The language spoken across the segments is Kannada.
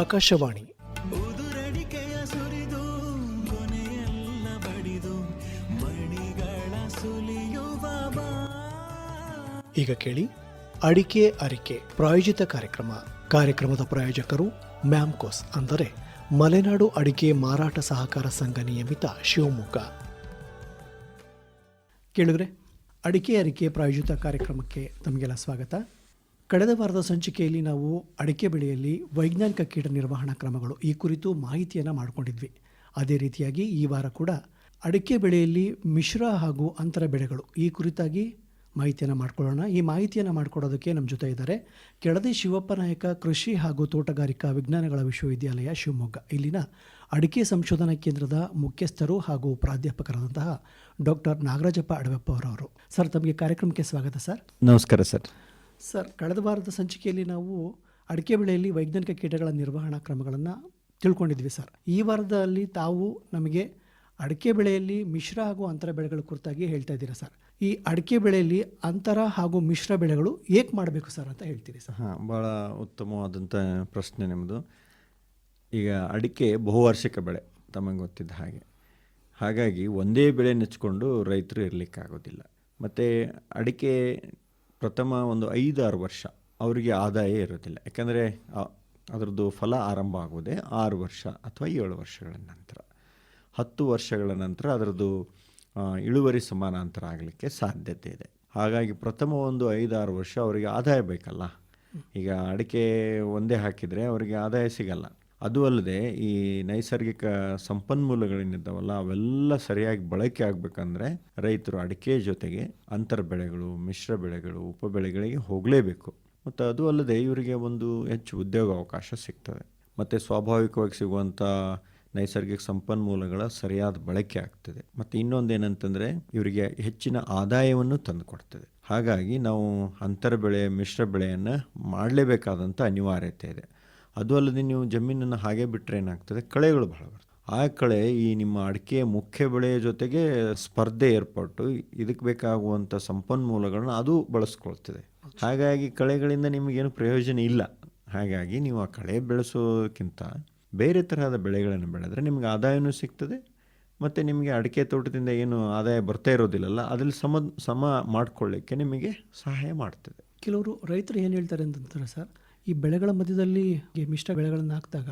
ಆಕಾಶವಾಣಿ. ಈಗ ಕೇಳಿ ಅಡಿಕೆ ಅರಿಕೆ ಪ್ರಾಯೋಜಿತ ಕಾರ್ಯಕ್ರಮ. ಕಾರ್ಯಕ್ರಮದ ಪ್ರಾಯೋಜಕರು ಮ್ಯಾಮ್ಕೋಸ್ ಅಂದರೆ ಮಲೆನಾಡು ಅಡಿಕೆ ಮಾರಾಟ ಸಹಕಾರ ಸಂಘ ನಿಯಮಿತ ಶಿವಮೊಗ್ಗ. ಕೇಳಿದ್ರೆ ಅಡಿಕೆ ಅರಿಕೆ ಪ್ರಾಯೋಜಿತ ಕಾರ್ಯಕ್ರಮಕ್ಕೆ ತಮಗೆಲ್ಲ ಸ್ವಾಗತ. ಕಳೆದ ವಾರದ ಸಂಚಿಕೆಯಲ್ಲಿ ನಾವು ಅಡಿಕೆ ಬೆಳೆಯಲ್ಲಿ ವೈಜ್ಞಾನಿಕ ಕೀಟ ನಿರ್ವಹಣಾ ಕ್ರಮಗಳು ಈ ಕುರಿತು ಮಾಹಿತಿಯನ್ನು ಮಾಡಿಕೊಂಡಿದ್ವಿ. ಅದೇ ರೀತಿಯಾಗಿ ಈ ವಾರ ಕೂಡ ಅಡಿಕೆ ಬೆಳೆಯಲ್ಲಿ ಮಿಶ್ರ ಹಾಗೂ ಅಂತರ ಬೆಳೆಗಳು ಈ ಕುರಿತಾಗಿ ಮಾಹಿತಿಯನ್ನು ಮಾಡಿಕೊಳ್ಳೋಣ. ಈ ಮಾಹಿತಿಯನ್ನು ಮಾಡಿಕೊಡೋದಕ್ಕೆ ನಮ್ಮ ಜೊತೆ ಇದ್ದಾರೆ ಕೆಳದಿ ಶಿವಪ್ಪ ನಾಯಕ, ಕೃಷಿ ಹಾಗೂ ತೋಟಗಾರಿಕಾ ವಿಜ್ಞಾನಗಳ ವಿಶ್ವವಿದ್ಯಾಲಯ ಶಿವಮೊಗ್ಗ. ಇಲ್ಲಿನ ಅಡಿಕೆ ಸಂಶೋಧನಾ ಕೇಂದ್ರದ ಮುಖ್ಯಸ್ಥರು ಹಾಗೂ ಪ್ರಾಧ್ಯಾಪಕರಾದಂತಹ ಡಾಕ್ಟರ್ ನಾಗರಾಜಪ್ಪ ಅಡವೆಪ್ಪ ಅವರವರು. ಸರ್, ತಮಗೆ ಕಾರ್ಯಕ್ರಮಕ್ಕೆ ಸ್ವಾಗತ ಸರ್. ನಮಸ್ಕಾರ ಸರ್. ಸರ್, ಕಳೆದ ವಾರದ ಸಂಚಿಕೆಯಲ್ಲಿ ನಾವು ಅಡಿಕೆ ಬೆಳೆಯಲ್ಲಿ ವೈಜ್ಞಾನಿಕ ಕೀಟಗಳ ನಿರ್ವಹಣಾ ಕ್ರಮಗಳನ್ನು ತಿಳ್ಕೊಂಡಿದ್ವಿ ಸರ್. ಈ ವಾರದಲ್ಲಿ ತಾವು ನಮಗೆ ಅಡಿಕೆ ಬೆಳೆಯಲ್ಲಿ ಮಿಶ್ರ ಹಾಗೂ ಅಂತರ ಬೆಳೆಗಳ ಕುರಿತಾಗಿ ಹೇಳ್ತಾ ಇದ್ದೀರಾ ಸರ್? ಈ ಅಡಿಕೆ ಬೆಳೆಯಲ್ಲಿ ಅಂತರ ಹಾಗೂ ಮಿಶ್ರ ಬೆಳೆಗಳು ಏಕೆ ಮಾಡಬೇಕು ಸರ್ ಅಂತ ಹೇಳ್ತೀರಿ ಸರ್? ಹಾಂ ಭಾಳ ಉತ್ತಮವಾದಂಥ ಪ್ರಶ್ನೆ ನಿಮ್ಮದು ಈಗ ಅಡಿಕೆ ಬಹುವಾರ್ಷಿಕ ಬೆಳೆ, ತಮಗೆ ಗೊತ್ತಿದ್ದ ಹಾಗೆ. ಹಾಗಾಗಿ ಒಂದೇ ಬೆಳೆ ನೆಚ್ಕೊಂಡು ರೈತರು ಇರಲಿಕ್ಕಾಗೋದಿಲ್ಲ. ಮತ್ತು ಅಡಿಕೆ ಪ್ರಥಮ ಒಂದು ಐದಾರು ವರ್ಷ ಅವರಿಗೆ ಆದಾಯ ಇರೋದಿಲ್ಲ ಯಾಕಂದರೆ ಅದರದ್ದು ಫಲ ಆರಂಭ ಆಗೋದೇ ಆರು ವರ್ಷ ಅಥವಾ ಏಳು ವರ್ಷಗಳ ನಂತರ. ಹತ್ತು ವರ್ಷಗಳ ನಂತರ ಅದರದ್ದು ಇಳುವರಿ ಸಮಾನಾಂತರ ಆಗಲಿಕ್ಕೆ ಸಾಧ್ಯತೆ ಇದೆ. ಹಾಗಾಗಿ ಪ್ರಥಮ ಒಂದು ಐದಾರು ವರ್ಷ ಅವರಿಗೆ ಆದಾಯ ಬೇಕಲ್ಲ. ಈಗ ಅಡಿಕೆ ಒಂದೇ ಹಾಕಿದರೆ ಅವರಿಗೆ ಆದಾಯ ಸಿಗಲ್ಲ. ಅದು ಅಲ್ಲದೆ ಈ ನೈಸರ್ಗಿಕ ಸಂಪನ್ಮೂಲಗಳೇನಿದ್ದಾವಲ್ಲ ಅವೆಲ್ಲ ಸರಿಯಾಗಿ ಬಳಕೆ ಆಗಬೇಕಂದ್ರೆ ರೈತರು ಅಡಿಕೆ ಜೊತೆಗೆ ಅಂತರ ಬೆಳೆಗಳು, ಮಿಶ್ರ ಬೆಳೆಗಳು, ಉಪ ಬೆಳೆಗಳಿಗೆ ಹೋಗಲೇಬೇಕು. ಮತ್ತು ಅದು ಅಲ್ಲದೆ ಇವರಿಗೆ ಒಂದು ಹೆಚ್ಚು ಉದ್ಯೋಗ ಅವಕಾಶ ಸಿಗ್ತದೆ. ಮತ್ತು ಸ್ವಾಭಾವಿಕವಾಗಿ ಸಿಗುವಂಥ ನೈಸರ್ಗಿಕ ಸಂಪನ್ಮೂಲಗಳ ಸರಿಯಾದ ಬಳಕೆ ಆಗ್ತದೆ. ಮತ್ತು ಇನ್ನೊಂದೇನಂತಂದರೆ ಇವರಿಗೆ ಹೆಚ್ಚಿನ ಆದಾಯವನ್ನು ತಂದುಕೊಡ್ತದೆ ಹಾಗಾಗಿ ನಾವು ಅಂತರ ಬೆಳೆ, ಮಿಶ್ರ ಬೆಳೆಯನ್ನು ಮಾಡಲೇಬೇಕಾದಂಥ ಅನಿವಾರ್ಯತೆ ಇದೆ. ಅದು ಅಲ್ಲದೆ ನೀವು ಜಮೀನನ್ನು ಹಾಗೆ ಬಿಟ್ಟರೆ ಏನಾಗ್ತದೆ? ಕಳೆಗಳು ಬಹಳ ಬರ್ತವೆ. ಆ ಕಳೆ ಈ ನಿಮ್ಮ ಅಡಿಕೆ ಮುಖ್ಯ ಬೆಳೆಯ ಜೊತೆಗೆ ಸ್ಪರ್ಧೆ ಏರ್ಪಟ್ಟು ಇದಕ್ಕೆ ಬೇಕಾಗುವಂಥ ಸಂಪನ್ಮೂಲಗಳನ್ನ ಅದು ಬಳಸ್ಕೊಳ್ತದೆ. ಹಾಗಾಗಿ ಕಳೆಗಳಿಂದ ನಿಮಗೇನು ಪ್ರಯೋಜನ ಇಲ್ಲ. ಹಾಗಾಗಿ ನೀವು ಆ ಕಳೆ ಬೆಳೆಸೋಕ್ಕಿಂತ ಬೇರೆ ತರಹದ ಬೆಳೆಗಳನ್ನು ಬೆಳೆದ್ರೆ ನಿಮಗೆ ಆದಾಯವೂ ಸಿಗ್ತದೆ, ಮತ್ತು ನಿಮಗೆ ಅಡಿಕೆ ತೋಟದಿಂದ ಏನು ಆದಾಯ ಬರ್ತಾ ಇರೋದಿಲ್ಲಲ್ಲ, ಅದರಲ್ಲಿ ಸಮ ಸಮ ಮಾಡಿಕೊಳ್ಳಿಕ್ಕೆ ನಿಮಗೆ ಸಹಾಯ ಮಾಡ್ತದೆ. ಕೆಲವರು ರೈತರು ಏನು ಹೇಳ್ತಾರೆ ಅಂತಂತಾರೆ ಸರ್ ಈ ಬೆಳೆಗಳ ಮಧ್ಯದಲ್ಲಿ ಮಿಶ್ರ ಬೆಳೆಗಳನ್ನು ಹಾಕಿದಾಗ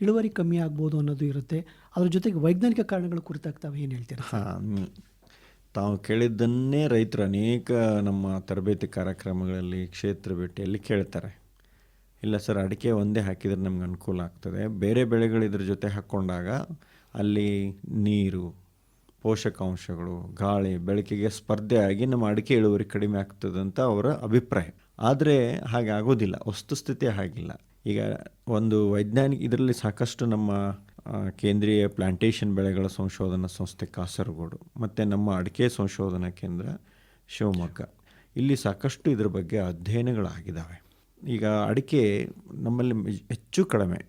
ಇಳುವರಿ ಕಮ್ಮಿ ಆಗ್ಬೋದು ಅನ್ನೋದು ಇರುತ್ತೆ. ಅದ್ರ ಜೊತೆಗೆ ವೈಜ್ಞಾನಿಕ ಕಾರಣಗಳು ಕುರಿತಾಗ್ತಾವೆ, ಏನು ಹೇಳ್ತೀರಾ? ತಾವು ಕೇಳಿದ್ದನ್ನೇ ರೈತರು ಅನೇಕ ನಮ್ಮ ತರಬೇತಿ ಕಾರ್ಯಕ್ರಮಗಳಲ್ಲಿ ಕ್ಷೇತ್ರ ಭೇಟಿಯಲ್ಲಿ ಕೇಳ್ತಾರೆ. ಇಲ್ಲ ಸರ್, ಅಡಿಕೆ ಒಂದೇ ಹಾಕಿದರೆ ನಮ್ಗೆ ಅನುಕೂಲ ಆಗ್ತದೆ. ಬೇರೆ ಬೆಳೆಗಳು ಇದ್ರ ಜೊತೆ ಹಾಕ್ಕೊಂಡಾಗ ಅಲ್ಲಿ ನೀರು, ಪೋಷಕಾಂಶಗಳು, ಗಾಳಿ, ಬೆಳಕಿಗೆ ಸ್ಪರ್ಧೆ ಆಗಿ ನಮ್ಮ ಅಡಿಕೆ ಇಳುವರಿ ಕಡಿಮೆ ಆಗ್ತದಂತ ಅವರ ಅಭಿಪ್ರಾಯ. ಆದರೆ ಹಾಗೆ ಆಗೋದಿಲ್ಲ, ವಸ್ತುಸ್ಥಿತಿ ಹಾಗಿಲ್ಲ. ಈಗ ಒಂದು ವೈಜ್ಞಾನಿಕ, ಇದರಲ್ಲಿ ಸಾಕಷ್ಟು ನಮ್ಮ ಕೇಂದ್ರೀಯ ಪ್ಲಾಂಟೇಷನ್ ಬೆಳೆಗಳ ಸಂಶೋಧನಾ ಸಂಸ್ಥೆ ಕಾಸರಗೋಡು, ಮತ್ತು ನಮ್ಮ ಅಡಿಕೆ ಸಂಶೋಧನಾ ಕೇಂದ್ರ ಶಿವಮೊಗ್ಗ. ಇಲ್ಲಿ ಸಾಕಷ್ಟು ಇದ್ರ ಬಗ್ಗೆ ಅಧ್ಯಯನಗಳಾಗಿದ್ದಾವೆ ಈಗ ಅಡಿಕೆ ನಮ್ಮಲ್ಲಿ ಹೆಚ್ಚು ಕಡಿಮೆ.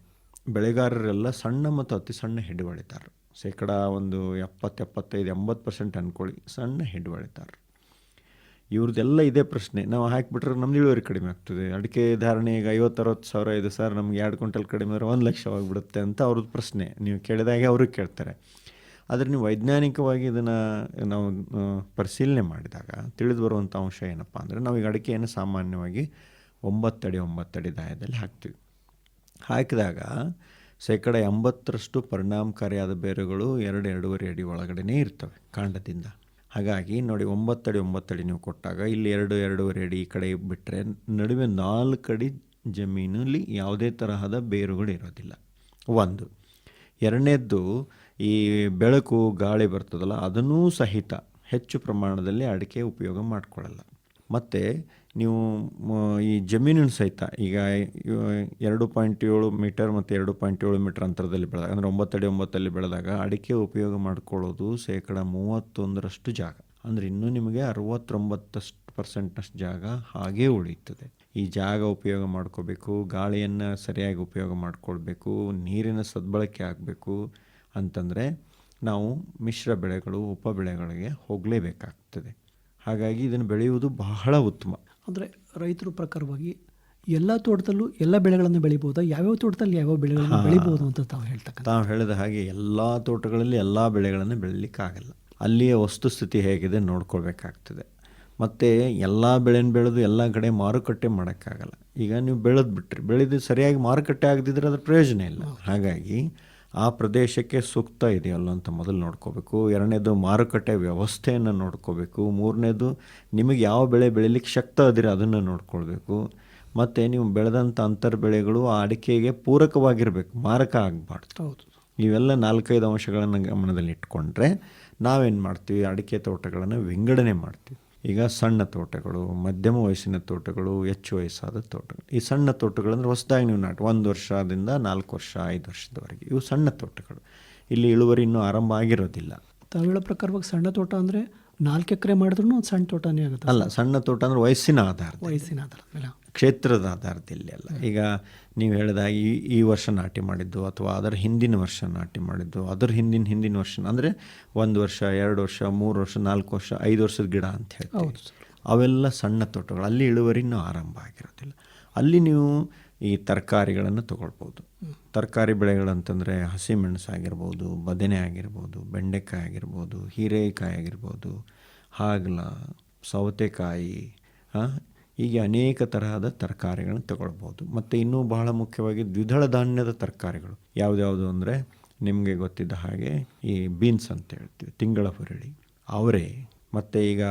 ಬೆಳೆಗಾರರೆಲ್ಲ ಸಣ್ಣ ಮತ್ತು ಅತಿ ಸಣ್ಣ ಹೆಡ್ ಹೊಳಿತಾರೆ ಶೇಕಡ ಒಂದು ಎಪ್ಪತ್ತು, ಎಪ್ಪತ್ತೈದು, ಎಂಬತ್ತು ಪರ್ಸೆಂಟ್ ಅಂದ್ಕೊಳ್ಳಿ ಸಣ್ಣ ಹೆಡ್ ಹೊಳಿತಾರೆ ಇವ್ರದ್ದೆಲ್ಲ ಇದೇ ಪ್ರಶ್ನೆ. ನಾವು ಹಾಕಿಬಿಟ್ರೆ ನಮ್ದು ಇಳುವರಿ ಕಡಿಮೆ ಆಗ್ತದೆ. ಅಡಿಕೆ ಧಾರಣೆ ಈಗ ಐವತ್ತರವತ್ತು ಸಾವಿರ ಇದೆ ಸರ್ ನಮ್ಗೆ ಎರಡು ಕ್ವಿಂಟಲ್ ಕಡಿಮೆ ಅಂದರೆ ಒಂದು ಲಕ್ಷವಾಗಿಬಿಡುತ್ತೆ ಅಂತ ಅವ್ರದ್ದು ಪ್ರಶ್ನೆ. ನೀವು ಕೇಳಿದಾಗೆ ಅವರು ಕೇಳ್ತಾರೆ. ಆದರೆ ನೀವು ವೈಜ್ಞಾನಿಕವಾಗಿ ಇದನ್ನು ನಾವು ಪರಿಶೀಲನೆ ಮಾಡಿದಾಗ ತಿಳಿದು ಬರುವಂಥ ಅಂಶ ಏನಪ್ಪ ಅಂದರೆ ನಾವು ಈಗ ಅಡಿಕೆಯನ್ನು ಸಾಮಾನ್ಯವಾಗಿ ಒಂಬತ್ತಡಿ ಒಂಬತ್ತಡಿ ದಾಯದಲ್ಲಿ ಹಾಕ್ತೀವಿ. ಹಾಕಿದಾಗ ಶೇಕಡ ಎಂಬತ್ತರಷ್ಟು ಪರಿಣಾಮಕಾರಿಯಾದ ಬೇರುಗಳು ಎರಡು, ಎರಡೂವರೆ ಅಡಿ ಒಳಗಡೆನೇ ಇರ್ತವೆ ಕಾಂಡದಿಂದ. ಹಾಗಾಗಿ ನೋಡಿ ಒಂಬತ್ತಡಿ ಒಂಬತ್ತಡಿ ನೀವು ಕೊಟ್ಟಾಗ ಇಲ್ಲಿ ಎರಡು, ಎರಡೂವರೆ ಅಡಿ ಈ ಕಡೆ ಬಿಟ್ಟರೆ ನಡುವೆ ನಾಲ್ಕು ಅಡಿ ಜಮೀನಲ್ಲಿ ಯಾವುದೇ ತರಹದ ಬೇರುಗಳು ಇರೋದಿಲ್ಲ. ಒಂದು, ಎರಡನೇದ್ದು ಈ ಬೆಳಕು, ಗಾಳಿ ಬರ್ತದಲ್ಲ ಅದನ್ನೂ ಸಹಿತ ಹೆಚ್ಚು ಪ್ರಮಾಣದಲ್ಲಿ ಅಡಿಕೆ ಉಪಯೋಗ ಮಾಡಿಕೊಳ್ಳಲ್ಲ. ಮತ್ತು ನೀವು ಈ ಜಮೀನಿನ ಸಹಿತ ಈಗ ಎರಡು ಪಾಯಿಂಟ್ ಏಳು ಮೀಟರ್ ಮತ್ತು ಎರಡು ಪಾಯಿಂಟ್ ಏಳು ಮೀಟರ್ ಅಂತರದಲ್ಲಿ ಬೆಳೆದಾಗ, ಅಂದರೆ ಒಂಬತ್ತಡಿ ಒಂಬತ್ತಲ್ಲಿ ಬೆಳೆದಾಗ ಅಡಿಕೆ ಉಪಯೋಗ ಮಾಡ್ಕೊಳ್ಳೋದು ಶೇಕಡ ಮೂವತ್ತೊಂದರಷ್ಟು ಜಾಗ. ಅಂದರೆ ಇನ್ನೂ ನಿಮಗೆ ಅರವತ್ತೊಂಬತ್ತಷ್ಟು ಪರ್ಸೆಂಟ್ನಷ್ಟು ಜಾಗ ಹಾಗೇ ಉಳಿಯುತ್ತದೆ. ಈ ಜಾಗ ಉಪಯೋಗ ಮಾಡ್ಕೋಬೇಕು, ಗಾಳಿಯನ್ನು ಸರಿಯಾಗಿ ಉಪಯೋಗ ಮಾಡಿಕೊಳ್ಬೇಕು, ನೀರಿನ ಸದ್ಬಳಕೆ ಆಗಬೇಕು ಅಂತಂದರೆ ನಾವು ಮಿಶ್ರ ಬೆಳೆಗಳು, ಉಪ ಬೆಳೆಗಳಿಗೆ ಹೋಗಲೇಬೇಕಾಗ್ತದೆ. ಹಾಗಾಗಿ ಇದನ್ನು ಬೆಳೆಯುವುದು ಬಹಳ ಉತ್ತಮ. ಅಂದರೆ ರೈತರ ಪ್ರಕಾರವಾಗಿ ಎಲ್ಲ ತೋಟದಲ್ಲೂ ಎಲ್ಲ ಬೆಳೆಗಳನ್ನು ಬೆಳಿಬೋದಾ? ಯಾವ್ಯಾವ ತೋಟದಲ್ಲಿ ಯಾವ್ಯಾವ ಬೆಳೆಗಳನ್ನು ಬೆಳಿಬೋದು ಅಂತ ತಾವು ಹೇಳ್ತಕ್ಕ ತಾವು ಹೇಳಿದ ಹಾಗೆ ಎಲ್ಲ ತೋಟಗಳಲ್ಲಿ ಎಲ್ಲ ಬೆಳೆಗಳನ್ನು ಬೆಳಿಲಿಕ್ಕಾಗಲ್ಲ. ಅಲ್ಲಿಯ ವಸ್ತುಸ್ಥಿತಿ ಹೇಗಿದೆ ನೋಡ್ಕೊಳ್ಬೇಕಾಗ್ತದೆ. ಮತ್ತು ಎಲ್ಲ ಬೆಳೆನ ಬೆಳೆದು ಎಲ್ಲ ಕಡೆ ಮಾರುಕಟ್ಟೆ ಮಾಡೋಕ್ಕಾಗಲ್ಲ. ಈಗ ನೀವು ಬೆಳೆದು ಬಿಟ್ರಿ ಬೆಳೆದು ಸರಿಯಾಗಿ ಮಾರುಕಟ್ಟೆ ಆಗದಿದ್ರೆ ಅದ್ರ ಪ್ರಯೋಜನ ಇಲ್ಲ. ಹಾಗಾಗಿ ಆ ಪ್ರದೇಶಕ್ಕೆ ಸೂಕ್ತ ಇದೆಯಲ್ಲ ಅಂತ ಮೊದಲು ನೋಡ್ಕೋಬೇಕು. ಎರಡನೇದು ಮಾರುಕಟ್ಟೆ ವ್ಯವಸ್ಥೆಯನ್ನು ನೋಡ್ಕೋಬೇಕು. ಮೂರನೇದು ನಿಮಗೆ ಯಾವ ಬೆಳೆ ಬೆಳಿಲಿಕ್ಕೆ ಶಕ್ತ ಅದಿರ ಅದನ್ನು ನೋಡ್ಕೊಳ್ಬೇಕು. ಮತ್ತು ನೀವು ಬೆಳೆದಂಥ ಅಂತರ್ ಬೆಳೆಗಳು ಆ ಅಡಿಕೆಗೆ ಪೂರಕವಾಗಿರಬೇಕು. ಮಾರಕ ಆಗಬಾರ್ದು. ಹೌದು. ಇವೆಲ್ಲ ನಾಲ್ಕೈದು ಅಂಶಗಳನ್ನು ಗಮನದಲ್ಲಿ ಇಟ್ಕೊಂಡ್ರೆ ನಾವೇನು ಮಾಡ್ತೀವಿ? ಅಡಿಕೆ ತೋಟಗಳನ್ನು ವಿಂಗಡಣೆ ಮಾಡ್ತೀವಿ. ಈಗ ಸಣ್ಣ ತೋಟಗಳು ಮಧ್ಯಮ ವಯಸ್ಸಿನ ತೋಟಗಳು ಹೆಚ್ಚು ವಯಸ್ಸಾದ ತೋಟಗಳು. ಈ ಸಣ್ಣ ತೋಟಗಳಂದ್ರೆ ಹೊಸದಾಗಿ ನೀವು ನಾಟಿ ಒಂದು ವರ್ಷದಿಂದ ನಾಲ್ಕು ವರ್ಷ ಐದು ವರ್ಷದವರೆಗೆ. ಇವು ಸಣ್ಣ ತೋಟಗಳು. ಇಲ್ಲಿ ಇಳುವರಿ ಇನ್ನೂ ಆರಂಭ ಆಗಿರೋದಿಲ್ಲ. ತಾವು ಹೇಳೋ ಪ್ರಕಾರವಾಗಿ ಸಣ್ಣ ತೋಟ ಅಂದರೆ ನಾಲ್ಕು ಎಕರೆ ಮಾಡಿದ್ರೂ ಒಂದು ಸಣ್ಣ ತೋಟನೇ ಆಗುತ್ತೆ. ಅಲ್ಲ ಸಣ್ಣ ತೋಟ ಅಂದ್ರೆ ವಯಸ್ಸಿನ ಆಧಾರ ವಯಸ್ಸಿನ ಆಧಾರದ ಮೇಲೆ ಕ್ಷೇತ್ರದ ಆಧಾರದಲ್ಲಿ ಅಲ್ಲ. ಈಗ ನೀವು ಹೇಳಿದ ಈ ಈ ವರ್ಷ ನಾಟಿ ಮಾಡಿದ್ದು ಅಥವಾ ಅದರ ಹಿಂದಿನ ವರ್ಷ ನಾಟಿ ಮಾಡಿದ್ದು ಅದರ ಹಿಂದಿನ ಹಿಂದಿನ ವರ್ಷ ಅಂದರೆ ಒಂದು ವರ್ಷ ಎರಡು ವರ್ಷ ಮೂರು ವರ್ಷ ನಾಲ್ಕು ವರ್ಷ ಐದು ವರ್ಷದ ಗಿಡ ಅಂತ ಹೇಳ್ತೀವಿ. ಅವೆಲ್ಲ ಸಣ್ಣ ತೋಟಗಳು. ಅಲ್ಲಿ ಇಳುವರಿ ಇನ್ನೂ ಆರಂಭ ಆಗಿರೋದಿಲ್ಲ. ಅಲ್ಲಿ ನೀವು ಈ ತರಕಾರಿಗಳನ್ನು ತಗೊಳ್ಬೋದು. ತರಕಾರಿ ಬೆಳೆಗಳಂತಂದರೆ ಹಸಿಮೆಣಸು ಆಗಿರ್ಬೋದು ಬದನೆ ಆಗಿರ್ಬೋದು ಬೆಂಡೆಕಾಯಿ ಆಗಿರ್ಬೋದು ಹೀರೆಕಾಯಿ ಆಗಿರ್ಬೋದು ಹಾಗಲ ಸೌತೆಕಾಯಿ ಆ, ಹೀಗೆ ಅನೇಕ ತರಹದ ತರಕಾರಿಗಳನ್ನು ತಗೊಳ್ಬೋದು. ಮತ್ತು ಇನ್ನೂ ಬಹಳ ಮುಖ್ಯವಾಗಿ ದ್ವಿದಳ ಧಾನ್ಯದ ತರಕಾರಿಗಳು. ಯಾವುದ್ಯಾವುದು ಅಂದರೆ ನಿಮಗೆ ಗೊತ್ತಿದ್ದ ಹಾಗೆ ಈ ಬೀನ್ಸ್ ಅಂತ ಹೇಳ್ತೀವಿ ತಿಂಗಳ ಹುರಳಿ ಅವರೆ ಮತ್ತು ಈಗ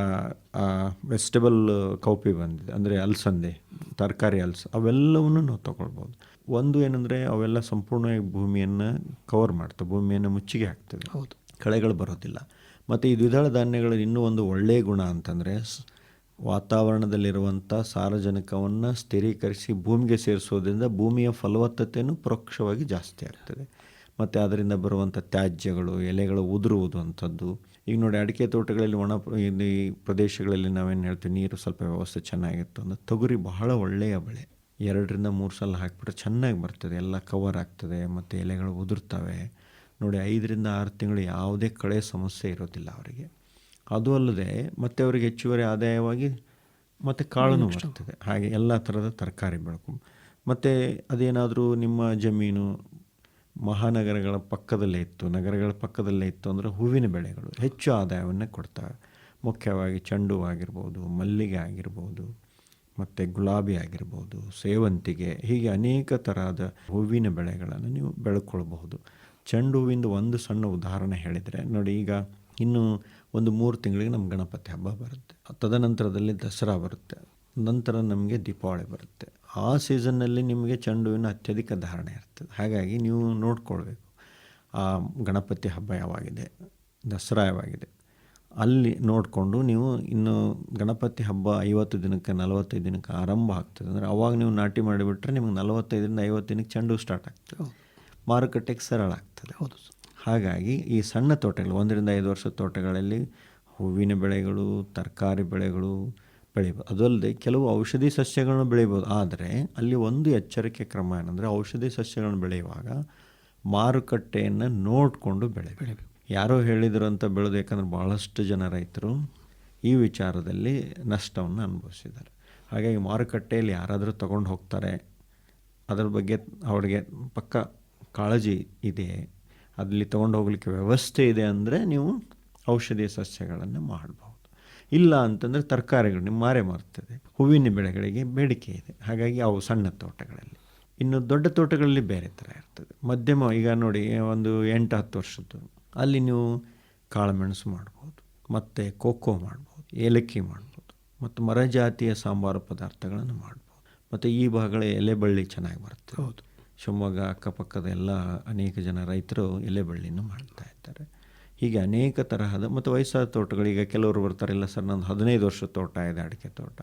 ವೆಜಿಟೇಬಲ್ ಕೌಪಿ ಬಂದಿದೆ. ಅಂದರೆ ಅಲಸಂದೆ ತರಕಾರಿ ಅಲ್ಸ ಅವೆಲ್ಲವನ್ನು ನಾವು ತಗೊಳ್ಬೋದು. ಒಂದು ಏನಂದರೆ ಅವೆಲ್ಲ ಸಂಪೂರ್ಣವಾಗಿ ಭೂಮಿಯನ್ನು ಕವರ್ ಮಾಡ್ತವೆ ಭೂಮಿಯನ್ನು ಮುಚ್ಚಿಗೆ ಹಾಕ್ತದೆ ಹೌದು. ಕಳೆಗಳು ಬರೋದಿಲ್ಲ. ಮತ್ತು ಈ ದ್ವಿದಳ ಧಾನ್ಯಗಳ ಇನ್ನೂ ಒಂದು ಒಳ್ಳೆಯ ಗುಣ ಅಂತಂದರೆ ವಾತಾವರಣದಲ್ಲಿರುವಂಥ ಸಾರಜನಕವನ್ನು ಸ್ಥಿರೀಕರಿಸಿ ಭೂಮಿಗೆ ಸೇರಿಸೋದ್ರಿಂದ ಭೂಮಿಯ ಫಲವತ್ತತೆಯೂ ಪರೋಕ್ಷವಾಗಿ ಜಾಸ್ತಿ ಆಗ್ತದೆ. ಮತ್ತು ಅದರಿಂದ ಬರುವಂಥ ತ್ಯಾಜ್ಯಗಳು, ಎಲೆಗಳು ಉದುರುವುದು ಅಂಥದ್ದು. ಈಗ ನೋಡಿ ಅಡಿಕೆ ತೋಟಗಳಲ್ಲಿ ಒಣ ಈ ಪ್ರದೇಶಗಳಲ್ಲಿ ನಾವೇನು ಹೇಳ್ತೀವಿ, ನೀರು ಸ್ವಲ್ಪ ವ್ಯವಸ್ಥೆ ಚೆನ್ನಾಗಿತ್ತು ಅಂದರೆ ತೊಗರಿ ಬಹಳ ಒಳ್ಳೆಯ ಬೆಳೆ. ಎರಡರಿಂದ ಮೂರು ಸಲ ಹಾಕಿಬಿಟ್ರೆ ಚೆನ್ನಾಗಿ ಬರ್ತದೆ. ಎಲ್ಲ ಕವರ್ ಆಗ್ತದೆ, ಮತ್ತು ಎಲೆಗಳು ಉದುರ್ತವೆ. ನೋಡಿ ಐದರಿಂದ ಆರು ತಿಂಗಳು ಯಾವುದೇ ಕಳೆ ಸಮಸ್ಯೆ ಇರೋದಿಲ್ಲ ಅವರಿಗೆ. ಅದು ಅಲ್ಲದೆ ಮತ್ತೆ ಅವರಿಗೆ ಹೆಚ್ಚುವರಿ ಆದಾಯವಾಗಿ ಮತ್ತು ಕಾಳನ್ನು ಬರ್ತದೆ. ಹಾಗೆ ಎಲ್ಲ ಥರದ ತರಕಾರಿ ಬೆಳಕು. ಮತ್ತು ಅದೇನಾದರೂ ನಿಮ್ಮ ಜಮೀನು ಮಹಾನಗರಗಳ ಪಕ್ಕದಲ್ಲೇ ಇತ್ತು ನಗರಗಳ ಪಕ್ಕದಲ್ಲೇ ಇತ್ತು ಅಂದರೆ ಹೂವಿನ ಬೆಳೆಗಳು ಹೆಚ್ಚು ಆದಾಯವನ್ನು ಕೊಡ್ತವೆ ಮುಖ್ಯವಾಗಿ ಚೆಂಡು ಹೂ ಆಗಿರ್ಬೋದು ಮಲ್ಲಿಗೆ ಆಗಿರ್ಬೋದು ಮತ್ತು ಗುಲಾಬಿ ಆಗಿರ್ಬೋದು ಸೇವಂತಿಗೆ ಹೀಗೆ ಅನೇಕ ಥರದ ಹೂವಿನ ಬೆಳೆಗಳನ್ನು ನೀವು ಬೆಳ್ಕೊಳ್ಬಹುದು. ಚೆಂಡು ಹೂವಿಂದ ಒಂದು ಸಣ್ಣ ಉದಾಹರಣೆ ಹೇಳಿದರೆ ನೋಡಿ ಈಗ ಇನ್ನು ಒಂದು ಮೂರು ತಿಂಗಳಿಗೆ ನಮ್ಮ ಗಣಪತಿ ಹಬ್ಬ ಬರುತ್ತೆ. ತದನಂತರದಲ್ಲಿ ದಸರಾ ಬರುತ್ತೆ. ನಂತರ ನಮಗೆ ದೀಪಾವಳಿ ಬರುತ್ತೆ. ಆ ಸೀಸನ್ನಲ್ಲಿ ನಿಮಗೆ ಚೆಂಡುವಿನ ಅತ್ಯಧಿಕ ಧಾರಣೆ ಇರ್ತದೆ. ಹಾಗಾಗಿ ನೀವು ನೋಡ್ಕೊಳ್ಬೇಕು. ಆ ಗಣಪತಿ ಹಬ್ಬ ಯಾವಾಗಿದೆ? ದಸರಾ ಯಾವಾಗಿದೆ? ಅಲ್ಲಿ ನೋಡಿಕೊಂಡು ನೀವು ಇನ್ನು ಗಣಪತಿ ಹಬ್ಬ ಐವತ್ತು ದಿನಕ್ಕೆ ನಲವತ್ತೈದು ದಿನಕ್ಕೆ ಆರಂಭ ಆಗ್ತದೆ ಅಂದರೆ ಅವಾಗ ನೀವು ನಾಟಿ ಮಾಡಿಬಿಟ್ರೆ ನಿಮಗೆ ನಲವತ್ತೈದರಿಂದ ಐವತ್ತು ದಿನಕ್ಕೆ ಚೆಂಡು ಸ್ಟಾರ್ಟ್ ಆಗ್ತದೆ. ಮಾರುಕಟ್ಟೆಗೆ ಸರಳ ಆಗ್ತದೆ. ಹೌದು ಸರ್. ಹಾಗಾಗಿ ಈ ಸಣ್ಣ ತೋಟಗಳು ಒಂದರಿಂದ ಐದು ವರ್ಷದ ತೋಟಗಳಲ್ಲಿ ಹೂವಿನ ಬೆಳೆಗಳು ತರಕಾರಿ ಬೆಳೆಗಳು ಬೆಳಿಬೋದು ಅದಲ್ಲದೆ ಕೆಲವು ಔಷಧಿ ಸಸ್ಯಗಳನ್ನು ಬೆಳಿಬೋದು ಆದರೆ ಅಲ್ಲಿ ಒಂದು ಎಚ್ಚರಿಕೆ ಕ್ರಮ ಏನಂದರೆ ಔಷಧಿ ಸಸ್ಯಗಳನ್ನು ಬೆಳೆಯುವಾಗ ಮಾರುಕಟ್ಟೆಯನ್ನು ನೋಡಿಕೊಂಡು ಬೆಳೆ ಬೆಳಿಬೇಕು. ಯಾರೋ ಹೇಳಿದ್ರು ಅಂತ ಬೆಳೆದು ಯಾಕಂದ್ರೆ ಭಾಳಷ್ಟು ಜನ ರೈತರು ಈ ವಿಚಾರದಲ್ಲಿ ನಷ್ಟವನ್ನು ಅನುಭವಿಸಿದ್ದಾರೆ. ಹಾಗಾಗಿ ಮಾರುಕಟ್ಟೆಯಲ್ಲಿ ಯಾರಾದರೂ ತಗೊಂಡು ಹೋಗ್ತಾರೆ ಅದರ ಬಗ್ಗೆ ಅವರಿಗೆ ಪಕ್ಕ ಕಾಳಜಿ ಇದೆ ಅಲ್ಲಿ ತೊಗೊಂಡು ಹೋಗಲಿಕ್ಕೆ ವ್ಯವಸ್ಥೆ ಇದೆ ಅಂದರೆ ನೀವು ಔಷಧೀಯ ಸಸ್ಯಗಳನ್ನು ಮಾಡಬಹುದು ಇಲ್ಲ ಅಂತಂದರೆ ತರಕಾರಿಗಳು ಮಾರೆ ಮಾರ್ತದೆ ಹೂವಿನ ಬೆಳೆಗಳಿಗೆ ಬೇಡಿಕೆ ಇದೆ. ಹಾಗಾಗಿ ಅವು ಸಣ್ಣ ತೋಟಗಳಲ್ಲಿ. ಇನ್ನು ದೊಡ್ಡ ತೋಟಗಳಲ್ಲಿ ಬೇರೆ ಥರ ಇರ್ತದೆ. ಮಧ್ಯಮ ಈಗ ನೋಡಿ ಒಂದು ಎಂಟು ಹತ್ತು ವರ್ಷದ್ದು. ಅಲ್ಲಿ ನೀವು ಕಾಳುಮೆಣಸು ಮಾಡ್ಬೋದು. ಮತ್ತು ಕೋಕೋ ಮಾಡ್ಬೋದು. ಏಲಕ್ಕಿ ಮಾಡ್ಬೋದು. ಮತ್ತು ಮರ ಜಾತಿಯ ಸಾಂಬಾರು ಪದಾರ್ಥಗಳನ್ನು ಮಾಡ್ಬೋದು. ಮತ್ತು ಈ ಭಾಗಗಳ ಎಲೆ ಬಳ್ಳಿ ಚೆನ್ನಾಗಿ ಬರುತ್ತೆ ಹೌದು. ಶಿವಮೊಗ್ಗ ಅಕ್ಕಪಕ್ಕದ ಎಲ್ಲ ಅನೇಕ ಜನ ರೈತರು ಎಲೆ ಬಳ್ಳಿನ ಮಾಡ್ತಾ ಇದ್ದಾರೆ. ಹೀಗೆ ಅನೇಕ ತರಹದ ಮತ್ತು ವಯಸ್ಸಾದ ತೋಟಗಳು, ಈಗ ಕೆಲವರು ಬರ್ತಾರೆ, ಇಲ್ಲ ಸರ್, ನಂದು ಹದಿನೈದು ವರ್ಷದ ತೋಟ ಇದೆ, ಅಡಿಕೆ ತೋಟ.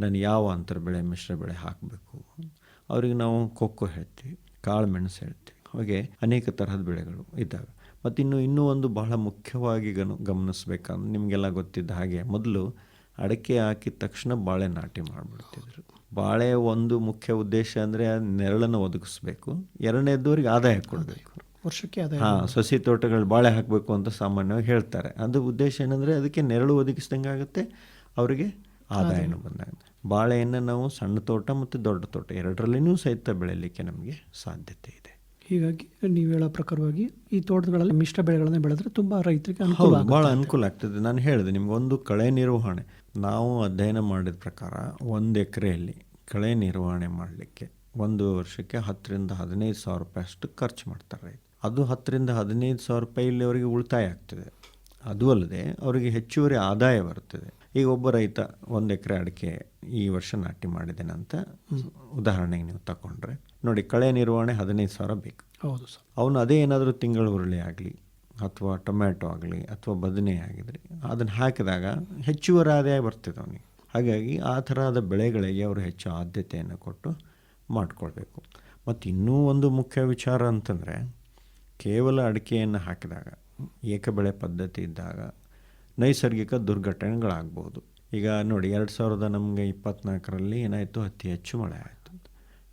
ನಾನು ಯಾವ ಅಂತರ ಬೆಳೆ, ಮಿಶ್ರ ಬೆಳೆ ಹಾಕಬೇಕು? ಅವರಿಗೆ ನಾವು ಕೊಕ್ಕೋ ಹೇಳ್ತೀವಿ ಕಾಳು ಮೆಣಸು ಹೇಳ್ತೀವಿ. ಹಾಗೆ ಅನೇಕ ತರಹದ ಬೆಳೆಗಳು ಇದ್ದಾವೆ. ಮತ್ತು ಇನ್ನು, ಇನ್ನೂ ಒಂದು ಬಹಳ ಮುಖ್ಯವಾಗಿ ಗನ, ಗಮನಿಸ್ಬೇಕಂದ್ರೆ ನಿಮಗೆಲ್ಲ ಗೊತ್ತಿದ್ದ ಹಾಗೆ ಮೊದಲು ಅಡಿಕೆ ಹಾಕಿದ ತಕ್ಷಣ ಬಾಳೆ ನಾಟಿ ಮಾಡಿಬಿಡ್ತಿದ್ರು. ಬಾಳೆ ಒಂದು ಮುಖ್ಯ ಉದ್ದೇಶ ಅಂದರೆ ನೆರಳನ್ನು ಒದಗಿಸ್ಬೇಕು. ಎರಡನೇದವ್ರಿಗೆ ಆದಾಯ ಕೊಡಬೇಕು. ವರ್ಷಕ್ಕೆ ಆದಾಯ. ಹಾಂ ಸಸಿ ತೋಟಗಳು ಬಾಳೆ ಹಾಕಬೇಕು ಅಂತ ಸಾಮಾನ್ಯವಾಗಿ ಹೇಳ್ತಾರೆ. ಅದು ಉದ್ದೇಶ ಏನಂದರೆ ಅದಕ್ಕೆ ನೆರಳು ಒದಗಿಸ್ದಂಗೆ ಆಗುತ್ತೆ ಅವರಿಗೆ ಆದಾಯನೂ ಬಂದಾಗ ಬಾಳೆಯನ್ನು ನಾವು ಸಣ್ಣ ತೋಟ ಮತ್ತು ದೊಡ್ಡ ತೋಟ ಎರಡರಲ್ಲಿನೂ ಸಹಿತ ಬೆಳೆಯಲಿಕ್ಕೆ ನಮಗೆ ಸಾಧ್ಯತೆ ಇದೆ. ಹೀಗಾಗಿ ನೀವು ಹೇಳೋ ಪ್ರಕಾರವಾಗಿ ಈ ತೋಟಗಳಲ್ಲಿ ಮಿಶ್ರ ಬೆಳೆಗಳನ್ನು ಬೆಳೆದ್ರೆ ತುಂಬ ರೈತರಿಗೆ ಅನುಕೂಲ. ಭಾಳ ಅನುಕೂಲ ಆಗ್ತದೆ. ನಾನು ಹೇಳಿದೆ ನಿಮ್ಗೆ ಒಂದು ಕಳೆ ನಿರ್ವಹಣೆ. ನಾವು ಅಧ್ಯಯನ ಮಾಡಿದ ಪ್ರಕಾರ ಒಂದು ಎಕರೆಯಲ್ಲಿ ಕಳೆ ನಿರ್ವಹಣೆ ಮಾಡಲಿಕ್ಕೆ ಒಂದು ವರ್ಷಕ್ಕೆ ಹತ್ತರಿಂದ ಹದಿನೈದು ಸಾವಿರ ರೂಪಾಯಿ ಅಷ್ಟು ಖರ್ಚು ಮಾಡ್ತಾರೆ ರೈತ ಅದು ಹತ್ತರಿಂದ ಹದಿನೈದು ಸಾವಿರ ರೂಪಾಯಿ ಇಲ್ಲಿ ಅವರಿಗೆ ಉಳಿತಾಯ ಆಗ್ತದೆ. ಅದು ಅಲ್ಲದೆ ಅವರಿಗೆ ಹೆಚ್ಚುವರಿ ಆದಾಯ ಬರುತ್ತದೆ. ಈಗ ಒಬ್ಬ ರೈತ ಒಂದು ಎಕರೆ ಅಡಿಕೆ ಈ ವರ್ಷ ನಾಟಿ ಮಾಡಿದ್ದೇನೆ ಅಂತ ಉದಾಹರಣೆಗೆ ನೀವು ತಗೊಂಡ್ರೆ ನೋಡಿ ಕಳೆ ನಿರ್ವಹಣೆ ಹದಿನೈದು ಸಾವಿರ ಬೇಕು. ಹೌದು ಸರ್. ಅವನು ಅದೇ ಏನಾದರೂ ತಿಂಗಳು ಹುರುಳಿ ಆಗಲಿ ಅಥವಾ ಟೊಮ್ಯಾಟೊ ಆಗಲಿ ಅಥವಾ ಬದನೆ ಆಗಿದ್ರೆ ಅದನ್ನು ಹಾಕಿದಾಗ ಹೆಚ್ಚುವರಿ ಆದಾಯ ಬರ್ತಿದೆ ಅವನಿಗೆ. ಹಾಗಾಗಿ ಆ ಥರದ ಬೆಳೆಗಳಿಗೆ ಅವರು ಹೆಚ್ಚು ಆದ್ಯತೆಯನ್ನು ಕೊಟ್ಟು ಮಾಡಿಕೊಳ್ಬೇಕು. ಮತ್ತು ಇನ್ನೂ ಒಂದು ಮುಖ್ಯ ವಿಚಾರ ಅಂತಂದರೆ, ಕೇವಲ ಅಡಿಕೆಯನ್ನು ಹಾಕಿದಾಗ, ಏಕಬೆಳೆ ಪದ್ಧತಿ ಇದ್ದಾಗ ನೈಸರ್ಗಿಕ ದುರ್ಘಟನೆಗಳಾಗ್ಬೋದು. ಈಗ ನೋಡಿ, ಎರಡು ಸಾವಿರದ ನಮಗೆ ಇಪ್ಪತ್ತ್ನಾಲ್ಕರಲ್ಲಿ ಏನಾಯಿತು? ಅತಿ ಹೆಚ್ಚು ಮಳೆ ಆಯಿತು.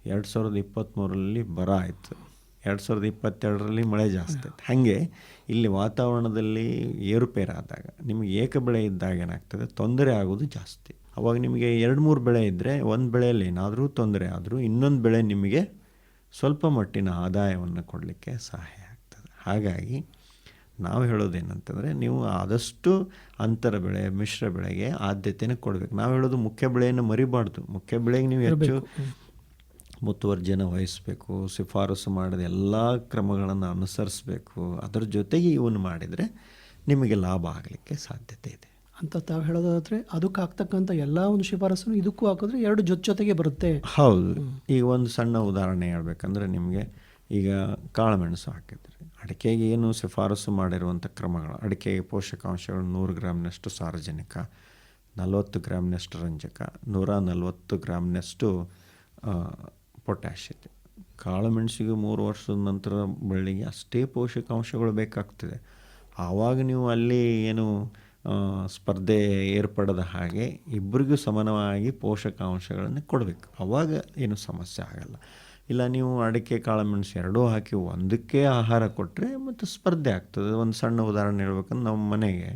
ಎರಡು ಸಾವಿರದ ಇಪ್ಪತ್ತ್ಮೂರರಲ್ಲಿ ಬರ ಆಯಿತು. ಎರಡು ಸಾವಿರದ ಇಪ್ಪತ್ತೆರಡರಲ್ಲಿ ಮಳೆ ಜಾಸ್ತಿ ಆಯ್ತು. ಹಾಗೆ ಇಲ್ಲಿ ವಾತಾವರಣದಲ್ಲಿ ಏರುಪೇರಾದಾಗ ನಿಮಗೆ ಏಕ ಬೆಳೆ ಇದ್ದಾಗ ಏನಾಗ್ತದೆ? ತೊಂದರೆ ಆಗೋದು ಜಾಸ್ತಿ. ಅವಾಗ ನಿಮಗೆ ಎರಡು ಮೂರು ಬೆಳೆ ಇದ್ದರೆ ಒಂದು ಬೆಳೆಯಲ್ಲಿ ಏನಾದರೂ ತೊಂದರೆ ಆದರೂ ಇನ್ನೊಂದು ಬೆಳೆ ನಿಮಗೆ ಸ್ವಲ್ಪ ಮಟ್ಟಿನ ಆದಾಯವನ್ನು ಕೊಡಲಿಕ್ಕೆ ಸಹಾಯ ಆಗ್ತದೆ. ಹಾಗಾಗಿ ನಾವು ಹೇಳೋದೇನಂತಂದರೆ ನೀವು ಆದಷ್ಟು ಅಂತರ ಬೆಳೆ, ಮಿಶ್ರ ಬೆಳೆಗೆ ಆದ್ಯತೆಯನ್ನು ಕೊಡಬೇಕು. ನಾವು ಹೇಳೋದು ಮುಖ್ಯ ಬೆಳೆಯನ್ನು ಮರಿಬಾರ್ದು. ಮುಖ್ಯ ಬೆಳೆಗೆ ನೀವು ಹೆಚ್ಚು ಮುತುವರ್ಜನ ವಹಿಸಬೇಕು ಶಿಫಾರಸು ಮಾಡಿದ ಎಲ್ಲ ಕ್ರಮಗಳನ್ನು ಅನುಸರಿಸಬೇಕು. ಅದರ ಜೊತೆಗೆ ಇವನು ಮಾಡಿದರೆ ನಿಮಗೆ ಲಾಭ ಆಗಲಿಕ್ಕೆ ಸಾಧ್ಯತೆ ಇದೆ. ಅಂತ ತಾವು ಹೇಳೋದಾದರೆ ಅದಕ್ಕೆ ಆಗ್ತಕ್ಕಂಥ ಎಲ್ಲ ಒಂದು ಶಿಫಾರಸನ್ನು ಇದಕ್ಕೂ ಹಾಕಿದ್ರೆ ಎರಡು ಜೊತೆ ಜೊತೆಗೆ ಬರುತ್ತೆ. ಹೌದು. ಈಗ ಒಂದು ಸಣ್ಣ ಉದಾಹರಣೆ ಹೇಳ್ಬೇಕಂದ್ರೆ ನಿಮಗೆ ಈಗ ಕಾಳುಮೆಣಸು ಹಾಕಿದ್ರಿ ಅಡಿಕೆಗೆ ಏನು ಶಿಫಾರಸು ಮಾಡಿರುವಂಥ ಕ್ರಮಗಳು ಅಡಿಕೆಗೆ ಪೋಷಕಾಂಶಗಳು ನೂರು ಗ್ರಾಮ್ನಷ್ಟು ಸಾರ್ವಜನಿಕ ನಲವತ್ತು ಗ್ರಾಮ್ನಷ್ಟು ರಂಜಕ ನೂರ ನಲವತ್ತು ಗ್ರಾಮ್ನಷ್ಟು ಪೊಟ್ಯಾಶ್ ಇದೆ ಕಾಳುಮೆಣಸಿಗೆ ಮೂರು ವರ್ಷದ ನಂತರ ಬೆಳ್ಳಿಗೆ ಅಷ್ಟೇ ಪೋಷಕಾಂಶಗಳು ಬೇಕಾಗ್ತದೆ. ಆವಾಗ ನೀವು ಅಲ್ಲಿ ಏನು ಸ್ಪರ್ಧೆ ಏರ್ಪಡದ ಹಾಗೆ ಇಬ್ಬರಿಗೂ ಸಮಾನವಾಗಿ ಪೋಷಕಾಂಶಗಳನ್ನು ಕೊಡಬೇಕು. ಆವಾಗ ಏನು ಸಮಸ್ಯೆ ಆಗಲ್ಲ. ಇಲ್ಲ, ನೀವು ಅಡಿಕೆ ಕಾಳುಮೆಣಸು ಎರಡೂ ಹಾಕಿ ಒಂದಕ್ಕೆ ಆಹಾರ ಕೊಟ್ಟರೆ ಮತ್ತು ಸ್ಪರ್ಧೆ ಆಗ್ತದೆ. ಒಂದು ಸಣ್ಣ ಉದಾಹರಣೆ ಹೇಳ್ಬೇಕಂದ್ರೆ ನಮ್ಮ ಮನೆಗೆ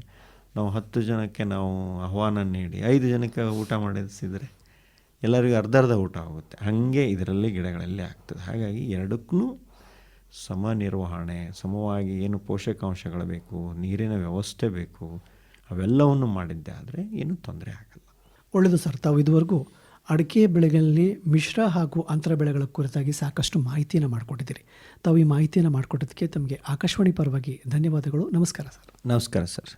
ನಾವು ಹತ್ತು ಜನಕ್ಕೆ ನಾವು ಆಹ್ವಾನ ನೀಡಿ, ಐದು ಜನಕ್ಕೆ ಊಟ ಮಾಡಿಸಿದರೆ ಎಲ್ಲರಿಗೂ ಅರ್ಧ ಅರ್ಧ ಊಟ ಆಗುತ್ತೆ. ಹಾಗೆ ಇದರಲ್ಲಿ ಗಿಡಗಳಲ್ಲಿ ಆಗ್ತದೆ. ಹಾಗಾಗಿ ಎರಡಕ್ಕೂ ಸಮ ನಿರ್ವಹಣೆ ಸಮವಾಗಿ ಏನು ಪೋಷಕಾಂಶಗಳು ಬೇಕು ನೀರಿನ ವ್ಯವಸ್ಥೆ ಬೇಕು ಅವೆಲ್ಲವನ್ನು ಮಾಡಿದ್ದೆ ಆದರೆ ಏನು ತೊಂದರೆ ಆಗಲ್ಲ. ಒಳ್ಳೆಯದು ಸರ್. ತಾವು ಇದುವರೆಗೂ ಅಡಿಕೆ ಬೆಳೆಗಳಲ್ಲಿ ಮಿಶ್ರ ಹಾಗೂ ಅಂತರ ಬೆಳೆಗಳ ಕುರಿತಾಗಿ ಸಾಕಷ್ಟು ಮಾಹಿತಿಯನ್ನು ಮಾಡಿಕೊಟ್ಟಿದ್ದೀರಿ. ತಾವು ಈ ಮಾಹಿತಿಯನ್ನು ಮಾಡಿಕೊಟ್ಟದಕ್ಕೆ ತಮಗೆ ಆಕಾಶವಾಣಿ ಪರವಾಗಿ ಧನ್ಯವಾದಗಳು. ನಮಸ್ಕಾರ ಸರ್. ನಮಸ್ಕಾರ ಸರ್.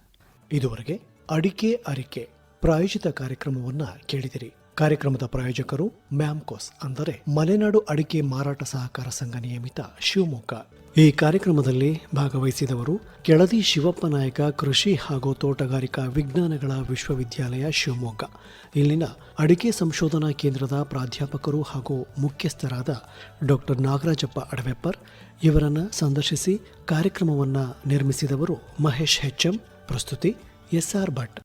ಇದುವರೆಗೆ ಅಡಿಕೆ ಅರಿಕೆ ಪ್ರಾಯೋಜಿತ ಕಾರ್ಯಕ್ರಮವನ್ನು ಕೇಳಿದಿರಿ. ಕಾರ್ಯಕ್ರಮದ ಪ್ರಾಯೋಜಕರು ಮ್ಯಾಮ್ಕೋಸ್ ಅಂದರೆ ಮಲೆನಾಡು ಅಡಿಕೆ ಮಾರಾಟ ಸಹಕಾರ ಸಂಘ ನಿಯಮಿತ ಶಿವಮೊಗ್ಗ. ಈ ಕಾರ್ಯಕ್ರಮದಲ್ಲಿ ಭಾಗವಹಿಸಿದವರು ಕೆಳದಿ ಶಿವಪ್ಪ ನಾಯಕ ಕೃಷಿ ಹಾಗೂ ತೋಟಗಾರಿಕಾ ವಿಜ್ಞಾನಗಳ ವಿಶ್ವವಿದ್ಯಾಲಯ ಶಿವಮೊಗ್ಗ. ಇಲ್ಲಿನ ಅಡಿಕೆ ಸಂಶೋಧನಾ ಕೇಂದ್ರದ ಪ್ರಾಧ್ಯಾಪಕರು ಹಾಗೂ ಮುಖ್ಯಸ್ಥರಾದ ಡಾಕ್ಟರ್ ನಾಗರಾಜಪ್ಪ ಅಡವೆಪ್ಪರ್ ಇವರನ್ನು ಸಂದರ್ಶಿಸಿ ಕಾರ್ಯಕ್ರಮವನ್ನು ನಿರ್ಮಿಸಿದವರು ಮಹೇಶ್ ಹೆಚ್ಎಂ ಪ್ರಸ್ತುತಿ ಎಸ್ಆರ್ ಭಟ್.